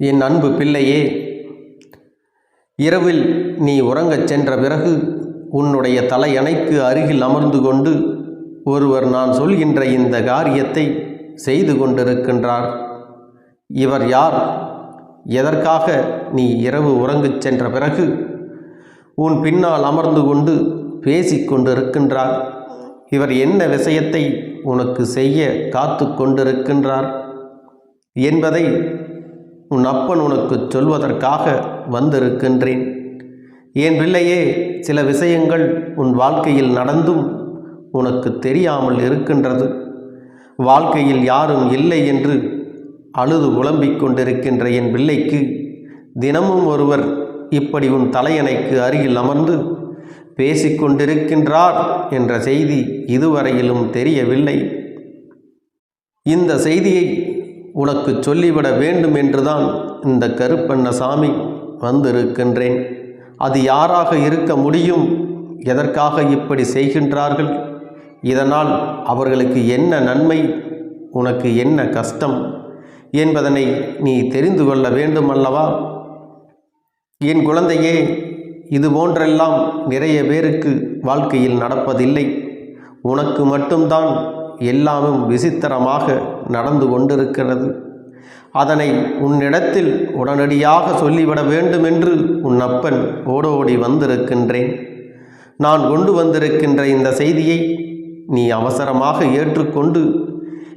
என் அன்பு பிள்ளையே இரவில் நீ உறங்கச் சென்ற பிறகு உன்னுடைய தலையணைக்கு அருகில் அமர்ந்து கொண்டு ஒருவர் நான் சொல்கின்ற இந்த காரியத்தை செய்து கொண்டிருக்கின்றார். இவர் யார்? எதற்காக நீ இரவு உறங்கச் சென்ற பிறகு உன் பின்னால் அமர்ந்து கொண்டு பேசிக் கொண்டிருக்கின்றார்? இவர் என்ன விஷயத்தை உனக்கு செய்ய காத்து கொண்டிருக்கின்றார் என்பதை உன் அப்பன் உனக்கு சொல்வதற்காக வந்திருக்கின்றேன். என் பிள்ளையே சில விஷயங்கள் உன் வாழ்க்கையில் நடந்தும் உனக்கு தெரியாமல் இருக்கின்றது. வாழ்க்கையில் யாரும் இல்லை என்று அழுது புலம்பிக் கொண்டிருக்கின்ற என் பிள்ளைக்கு தினமும் ஒருவர் இப்படி உன் தலையணைக்கு அருகில் அமர்ந்து பேசிக்கொண்டிருக்கின்றார் என்ற செய்தி இதுவரையிலும் தெரியவில்லை. இந்த செய்தியை உனக்கு சொல்லிவிட வேண்டும் என்றுதான் இந்த கருப்பண்ணசாமி வந்திருக்கின்றேன். அது யாராக இருக்க முடியும்? எதற்காக இப்படி செய்கின்றார்கள்? இதனால் அவர்களுக்கு என்ன நன்மை? உனக்கு என்ன கஷ்டம்? என்பதனை நீ தெரிந்து கொள்ள வேண்டுமல்லவா? என் குழந்தையே இது போன்றெல்லாம் நிறைய பேருக்கு வாழ்க்கையில் நடப்பதில்லை. உனக்கு மட்டும்தான் எல்லாமும் விசித்திரமாக நடந்து கொண்டிருக்கிறது. அதனை உன்னிடத்தில் உடனடியாக சொல்லிவிட வேண்டுமென்று உன் அப்பன் ஓடோடி வந்திருக்கின்றேன். நான் கொண்டு வந்திருக்கின்ற இந்த செய்தியை நீ அவசரமாக ஏற்றுக்கொண்டு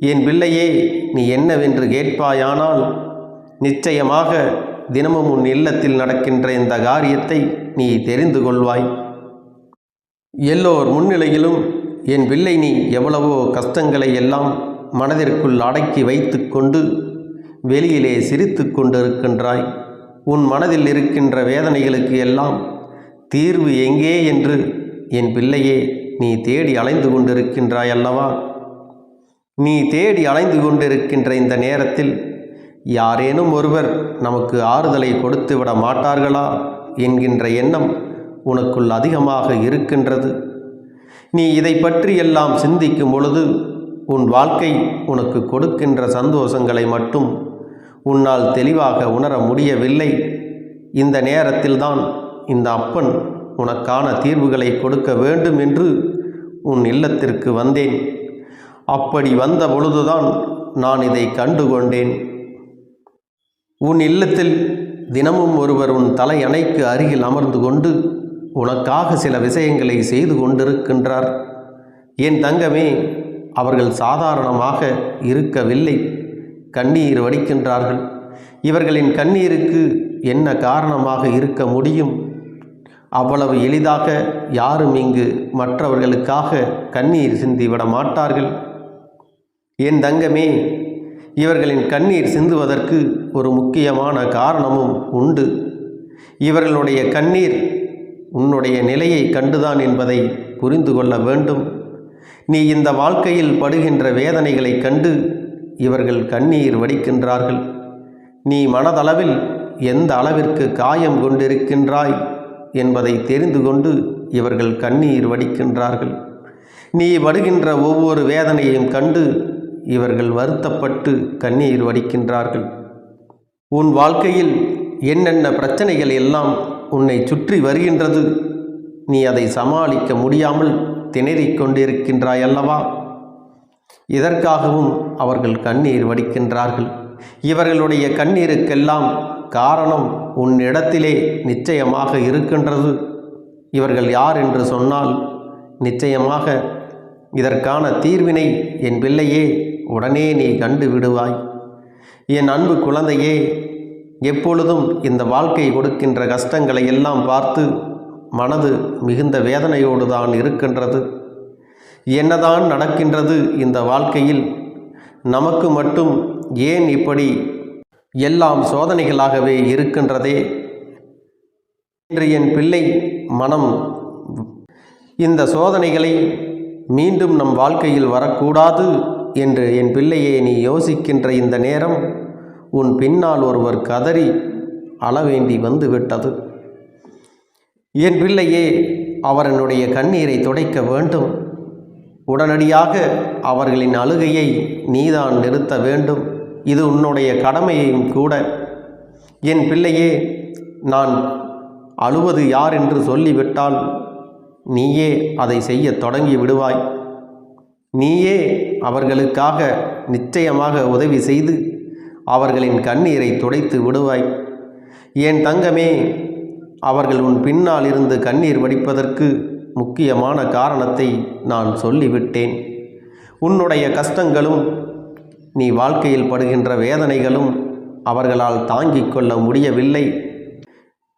என் பிள்ளையே நீ என்னவென்று கேட்பாயானால் நிச்சயமாக தினமும் உன் இல்லத்தில் நடக்கின்ற இந்த காரியத்தை நீ தெரிந்து கொள்வாய். எல்லோர் முன்னிலையிலும் என் பிள்ளை நீ எவ்வளவோ கஷ்டங்களை எல்லாம் மனதிற்குள் அடக்கி வைத்து கொண்டு வெளியிலே சிரித்து கொண்டிருக்கின்றாய். உன் மனதில் இருக்கின்ற வேதனைகளுக்கு எல்லாம் தீர்வு எங்கே என்று என் பிள்ளையே நீ தேடி அலைந்து கொண்டிருக்கின்றாய் அல்லவா? நீ தேடி அலைந்து கொண்டிருக்கின்ற இந்த நேரத்தில் யாரேனும் ஒருவர் நமக்கு ஆறுதலை கொடுத்து விட மாட்டார்களா? என்கின்ற எண்ணம் உனக்குள் அதிகமாக இருக்கின்றது. நீ இதை பற்றி எல்லாம் சிந்திக்கும் பொழுது உன் வாழ்க்கை உனக்கு கொடுக்கின்ற சந்தோஷங்களை மட்டும் உன்னால் தெளிவாக உணர முடியவில்லை. இந்த நேரத்தில்தான் இந்த அப்பன் உனக்கான தீர்வுகளை கொடுக்க வேண்டும் என்று உன் இல்லத்திற்கு வந்தேன். அப்படி வந்த பொழுதுதான் நான் இதை கண்டு கொண்டேன் உன் இல்லத்தில் தினமும் ஒருவர் உன் தலையணைக்கு அருகில் அமர்ந்து கொண்டு உனக்காக சில விஷயங்களை செய்து கொண்டிருக்கின்றார். என் தங்கமே அவர்கள் சாதாரணமாக இருக்கவில்லை. கண்ணீர் வடிக்கின்றார்கள். இவர்களின் கண்ணீருக்கு என்ன காரணமாக இருக்க முடியும்? அவ்வளவு எளிதாக யாரும் இங்கு மற்றவர்களுக்காக கண்ணீர் சிந்திவிட மாட்டார்கள். என் தங்கமே இவர்களின் கண்ணீர் சிந்துவதற்கு ஒரு முக்கியமான காரணமும் உண்டு. இவர்களுடைய கண்ணீர் உன்னுடைய நிலையை கண்டுதான் என்பதை புரிந்து கொள்ள வேண்டும். நீ இந்த வாழ்க்கையில் படுகின்ற வேதனைகளை கண்டு இவர்கள் கண்ணீர் வடிக்கின்றார்கள். நீ மனதளவில் எந்த அளவிற்கு காயம் கொண்டிருக்கின்றாய் என்பதை தெரிந்து கொண்டு இவர்கள் கண்ணீர் வடிக்கின்றார்கள். நீ வருகின்ற ஒவ்வொரு வேதனையையும் கண்டு இவர்கள் வருத்தப்பட்டு கண்ணீர் வடிக்கின்றார்கள். உன் வாழ்க்கையில் என்னென்ன பிரச்சனைகள் எல்லாம் உன்னை சுற்றி வருகின்றது. நீ அதை சமாளிக்க முடியாமல் திணறிக் கொண்டிருக்கின்றாய் அல்லவா இதற்காகவும் அவர்கள் கண்ணீர் வடிக்கின்றார்கள். இவர்களுடைய கண்ணீருக்கெல்லாம் காரணம் உன்னிடத்திலே நிச்சயமாக இருக்கின்றது. இவர்கள் யார் என்று சொன்னால் நிச்சயமாக இதற்கான தீர்வினை என் பிள்ளையே உடனே நீ கண்டு விடுவாய். என் அன்பு குழந்தையே எப்பொழுதும் இந்த வாழ்க்கை கொடுக்கின்ற கஷ்டங்களை எல்லாம் பார்த்து மனது மிகுந்த வேதனையோடு தான் இருக்கின்றது. என்னதான் நடக்கின்றது இந்த வாழ்க்கையில் நமக்கு மட்டும் ஏன் இப்படி எல்லாம் சோதனைகளாகவே இருக்கின்றதே? என்று என் பிள்ளை மனம் இந்த சோதனைகளை மீண்டும் நம் வாழ்க்கையில் வரக்கூடாது என்று என் பிள்ளையை நீ யோசிக்கின்ற இந்த நேரம் உன் பின்னால் ஒருவர் கதறி அளவேண்டி வந்து விட்டது. என் பிள்ளையே அவரனுடைய கண்ணீரை துடைக்க வேண்டும். உடனடியாக அவர்களின் அழுகையை நீதான் நிறுத்த வேண்டும். இது உன்னுடைய கடமையும் கூட. என் பிள்ளையே நான் அழுவது யார் என்று சொல்லிவிட்டால் நீயே அதை செய்ய தொடங்கி விடுவாய். நீயே அவர்களுக்காக நிச்சயமாக உதவி செய்து அவர்களின் கண்ணீரை துடைத்து விடுவாய். ஏன் தங்கமே அவர்கள் உன் பின்னால் இருந்து கண்ணீர் வடிப்பதற்கு முக்கியமான காரணத்தை நான் சொல்லிவிட்டேன். உன்னுடைய கஷ்டங்களும் நீ வாழ்க்கையில் படுகின்ற வேதனைகளும் அவர்களால் தாங்கிக் கொள்ள முடியவில்லை.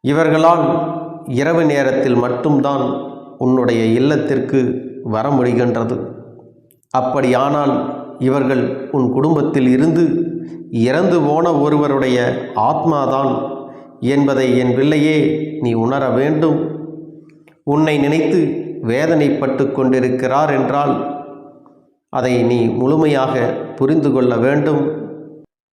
இவர்களால் இரவு நேரத்தில் மட்டும்தான் உன்னுடைய இல்லத்திற்கு வர முடிகின்றது. அப்படியானால் இவர்கள் உன் குடும்பத்தில் இருந்து இறந்து போன ஒருவருடைய ஆத்மாதான் என்பதை என் பிள்ளையே நீ உணர வேண்டும். உன்னை நினைத்து வேதனைப்பட்டு கொண்டிருக்கிறார் என்றால் அதை நீ முழுமையாக புரிந்து கொள்ள வேண்டும்.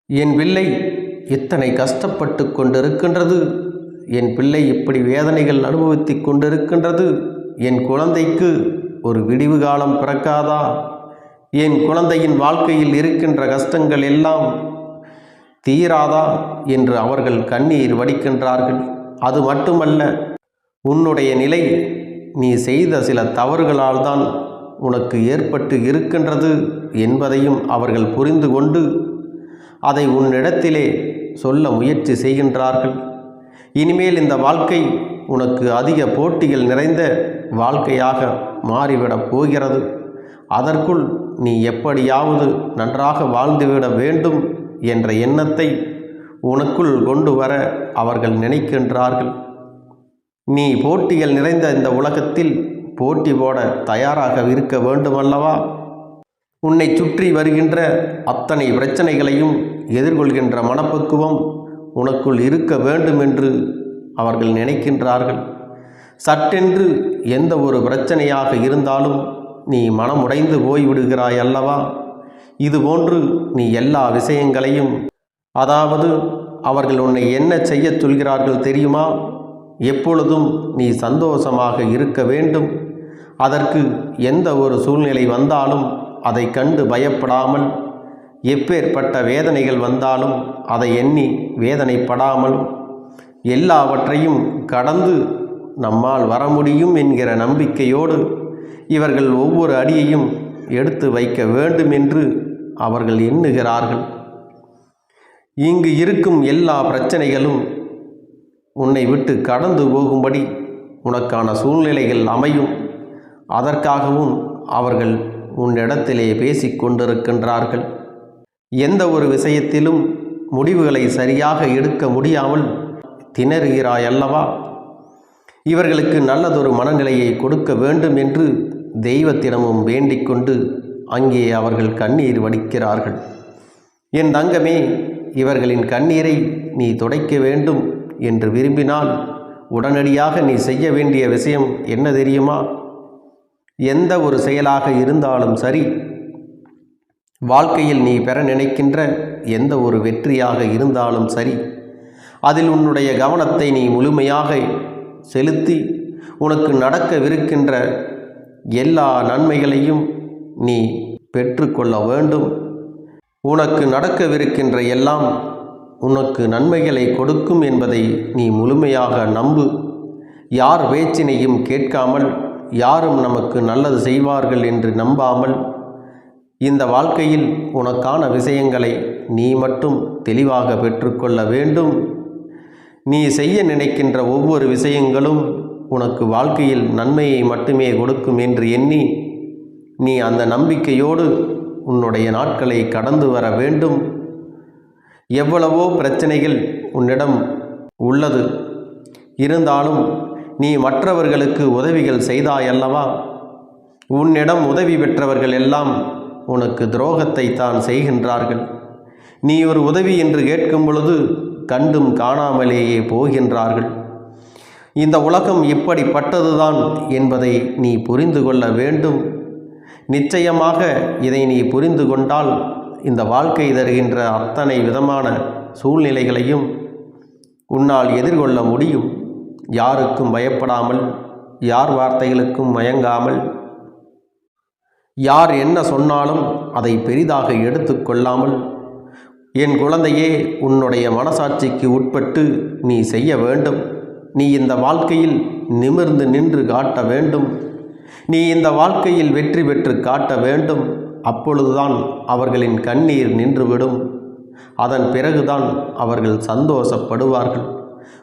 என் பிள்ளை இத்தனை கஷ்டப்பட்டு கொண்டிருக்கின்றது? என் பிள்ளை இப்படி வேதனைகள் அனுபவித்து கொண்டிருக்கின்றது? என் குழந்தைக்கு ஒரு விடிவு காலம் பிறக்காதா? என் குழந்தையின் வாழ்க்கையில் இருக்கின்ற கஷ்டங்கள் எல்லாம் தீராதா என்று அவர்கள் கண்ணீர் வடிக்கின்றார்கள். அது மட்டுமல்ல உன்னுடைய நிலை நீ செய்த சில தவறுகளால் தான் உனக்கு ஏற்பட்டு இருக்கின்றது என்பதையும் அவர்கள் புரிந்து கொண்டு அதை உன்னிடத்திலே சொல்ல முயற்சி செய்கின்றார்கள். இனிமேல் இந்த வாழ்க்கை உனக்கு அதிக போட்டிகள் நிறைந்த வாழ்க்கையாக மாறிவிடப் போகிறது. அதற்குள் நீ எப்படியாவது நன்றாக வாழ்ந்துவிட வேண்டும் என்ற எண்ணத்தை உனக்குள் கொண்டு வர அவர்கள் நினைக்கின்றார்கள். நீ போட்டிகள் நிறைந்த இந்த உலகத்தில் போட்டி போட தயாராக இருக்க வேண்டுமல்லவா? உன்னை சுற்றி வருகின்ற அத்தனை பிரச்சனைகளையும் எதிர்கொள்கின்ற மனப்பக்குவம் உனக்குள் இருக்க வேண்டும் என்று அவர்கள் நினைக்கின்றார்கள். சட்டென்று எந்த ஒரு பிரச்சனையாக இருந்தாலும் நீ மனமுடைந்து போய்விடுகிறாய் அல்லவா இதுபோன்று நீ எல்லா விஷயங்களையும் அதாவது அவர்கள் உன்னை என்ன செய்யச் சொல்கிறார்கள் தெரியுமா? எப்பொழுதும் நீ சந்தோஷமாக இருக்க வேண்டும். அதற்கு எந்த ஒரு சூழ்நிலை வந்தாலும் அதை கண்டு பயப்படாமல் எப்பேற்பட்ட வேதனைகள் வந்தாலும் அதை எண்ணி வேதனைப்படாமல் எல்லாவற்றையும் கடந்து நம்மால் வர முடியும் என்கிற நம்பிக்கையோடு இவர்கள் ஒவ்வொரு அடியையும் எடுத்து வைக்க வேண்டும் என்று அவர்கள் எண்ணுகிறார்கள். இங்கு இருக்கும் எல்லா பிரச்சனைகளும் உன்னை விட்டு கடந்து போகும்படி உனக்கான சூழ்நிலைகள் அமையும். அதற்காகவும் அவர்கள் உன்னிடத்திலே பேசிக் கொண்டிருக்கின்றார்கள். எந்த ஒரு விஷயத்திலும் முடிவுகளை சரியாக எடுக்க முடியாமல் திணறுகிறாய் அல்லவா இவர்களுக்கு நல்லதொரு மனநிலையை கொடுக்க வேண்டும் என்று தெய்வத்திடமும் வேண்டிக் கொண்டு அங்கே அவர்கள் கண்ணீர் வடிக்கிறார்கள். என் தங்கமே இவர்களின் கண்ணீரை நீ துடைக்க வேண்டும் என்று விரும்பினால் உடனடியாக நீ செய்ய வேண்டிய விஷயம் என்ன தெரியுமா? எந்த ஒரு செயலாக இருந்தாலும் சரி வாழ்க்கையில் நீ பெற நினைக்கின்ற எந்த ஒரு வெற்றியாக இருந்தாலும் சரி அதில் உன்னுடைய கவனத்தை நீ முழுமையாக செலுத்தி உனக்கு நடக்கவிருக்கின்ற எல்லா நன்மைகளையும் நீ பெற்றுக்கொள்ள வேண்டும். உனக்கு நடக்கவிருக்கின்ற எல்லாம் உனக்கு நன்மைகளை கொடுக்கும் என்பதை நீ முழுமையாக நம்பு. யார் பேச்சினையும் கேட்காமல் யாரும் நமக்கு நல்லது செய்வார்கள் என்று நம்பாமல் இந்த வாழ்க்கையில் உனக்கான விஷயங்களை நீ மட்டும் தெளிவாக பெற்றுக்கொள்ள வேண்டும். நீ செய்ய நினைக்கின்ற ஒவ்வொரு விஷயங்களும் உனக்கு வாழ்க்கையில் நன்மையை மட்டுமே கொடுக்கும் என்று எண்ணி நீ அந்த நம்பிக்கையோடு உன்னுடைய நாட்களை கடந்து வர வேண்டும். எவ்வளவோ பிரச்சனைகள் உன்னிடம் உள்ளது. இருந்தாலும் நீ மற்றவர்களுக்கு உதவிகள் செய்தாயல்லவா? உன்னிடம் உதவி பெற்றவர்கள் எல்லாம் உனக்கு துரோகத்தை தான் செய்கின்றார்கள். நீ ஒரு உதவி என்று கேட்கும் பொழுது கண்டும் காணாமலேயே போகின்றார்கள். இந்த உலகம் இப்படிப்பட்டதுதான் என்பதை நீ புரிந்து கொள்ள வேண்டும். நிச்சயமாக இதை நீ புரிந்து கொண்டால் இந்த வாழ்க்கை தருகின்ற அத்தனை விதமான சூழ்நிலைகளையும் உன்னால் எதிர்கொள்ள முடியும். யாருக்கும் பயப்படாமல் யார் வார்த்தைகளுக்கும் மயங்காமல் யார் என்ன சொன்னாலும் அதை பெரிதாக எடுத்துக்கொள்ளாமல் என் குழந்தையே உன்னுடைய மனசாட்சிக்கு உட்பட்டு நீ செய்ய வேண்டும். நீ இந்த வாழ்க்கையில் நிமிர்ந்து நின்று காட்ட வேண்டும். நீ இந்த வாழ்க்கையில் வெற்றி பெற்று காட்ட வேண்டும். அப்பொழுதுதான் அவர்களின் கண்ணீர் நின்றுவிடும். அதன் பிறகுதான் அவர்கள் சந்தோஷப்படுவார்கள்.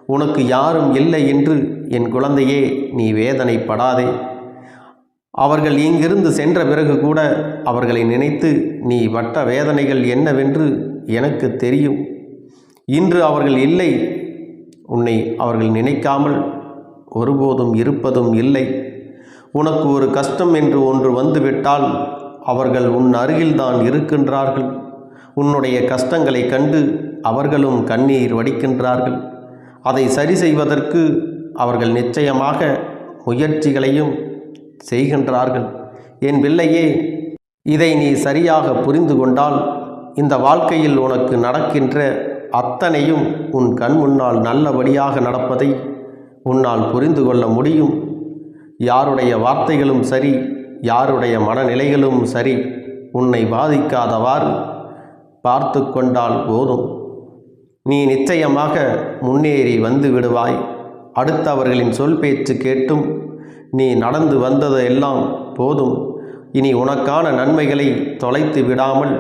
உனக்கு யாரும் இல்லை என்று என் குழந்தையே நீ வேதனைப்படாதே. அவர்கள் இங்கிருந்து சென்ற பிறகு கூட அவர்களை நினைத்து நீ வட்ட வேதனைகள் என்னவென்று எனக்கு தெரியும். இன்று அவர்கள் இல்லை. உன்னை அவர்கள் நினைக்காமல் ஒருபோதும் இருப்பதும் இல்லை. உனக்கு ஒரு கஷ்டம் என்று ஒன்று வந்துவிட்டால் அவர்கள் உன் அருகில்தான் இருக்கின்றார்கள். உன்னுடைய கஷ்டங்களை கண்டு அவர்களும் கண்ணீர் வடிக்கின்றார்கள். அதை சரி செய்வதற்கு அவர்கள் நிச்சயமாக முயற்சிகளையும் செய்கின்றார்கள். என் பிள்ளையே இதை நீ சரியாக புரிந்து கொண்டால் இந்த வாழ்க்கையில் உனக்கு நடக்கின்ற அத்தனையும் உன் கண் முன்னால் நல்லபடியாக நடப்பதை உன்னால் புரிந்து கொள்ள முடியும். யாருடைய வார்த்தைகளும் சரி யாருடைய மனநிலைகளும் சரி உன்னை பாதிக்காதவாறு பார்த்து கொண்டால் போதும். நீ நிச்சயமாக முன்னேறி வந்து விடுவாய். அடுத்தவர்களின் சொல் பேச்சு கேட்டும். நீ நடந்து வந்தது எல்லாம் போதும். இனி உனக்கான நன்மைகளை தொலைத்து விடாமல்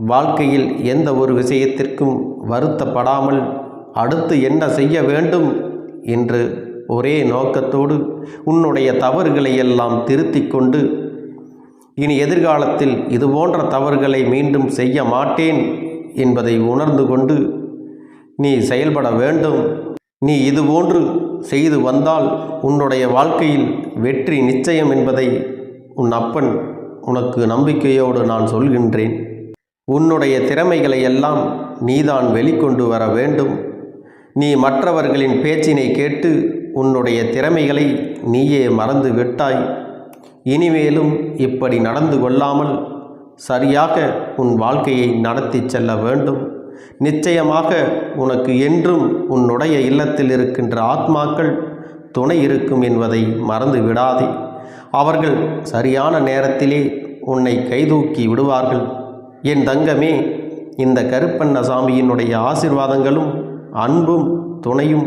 வாழ்க்கையில் எந்த ஒரு விஷயத்திற்கும் வருத்தப்படாமல் அடுத்து என்ன செய்ய வேண்டும் என்று ஒரே நோக்கத்தோடு உன்னுடைய தவறுகளை எல்லாம் திருத்தி கொண்டு இனி எதிர்காலத்தில் இதுபோன்ற தவறுகளை மீண்டும் செய்ய மாட்டேன் என்பதை உணர்ந்து கொண்டு நீ செயல்பட வேண்டும். நீ இதுபோன்று செய்து வந்தால் உன்னுடைய வாழ்க்கையில் வெற்றி நிச்சயம் என்பதை உன் அப்பன் உனக்கு நம்பிக்கையோடு நான் சொல்கின்றேன். உன்னுடைய திறமைகளை எல்லாம் நீதான் வெளிக்கொண்டு வர வேண்டும். நீ மற்றவர்களின் பேச்சினை கேட்டு உன்னுடைய திறமைகளை நீயே மறந்து விட்டாய். இனிமேலும் இப்படி நடந்து கொள்ளாமல் சரியாக உன் வாழ்க்கையை நடத்தி செல்ல வேண்டும். நிச்சயமாக உனக்கு என்றும் உன்னுடைய இல்லத்தில் இருக்கின்ற ஆத்மாக்கள் துணை இருக்கும் என்பதை மறந்து விடாதே. அவர்கள் சரியான நேரத்திலே உன்னை கைதூக்கி விடுவார்கள். என் தங்கமே இந்த கருப்பண்ண சாமியினுடைய ஆசிர்வாதங்களும் அன்பும் துணையும்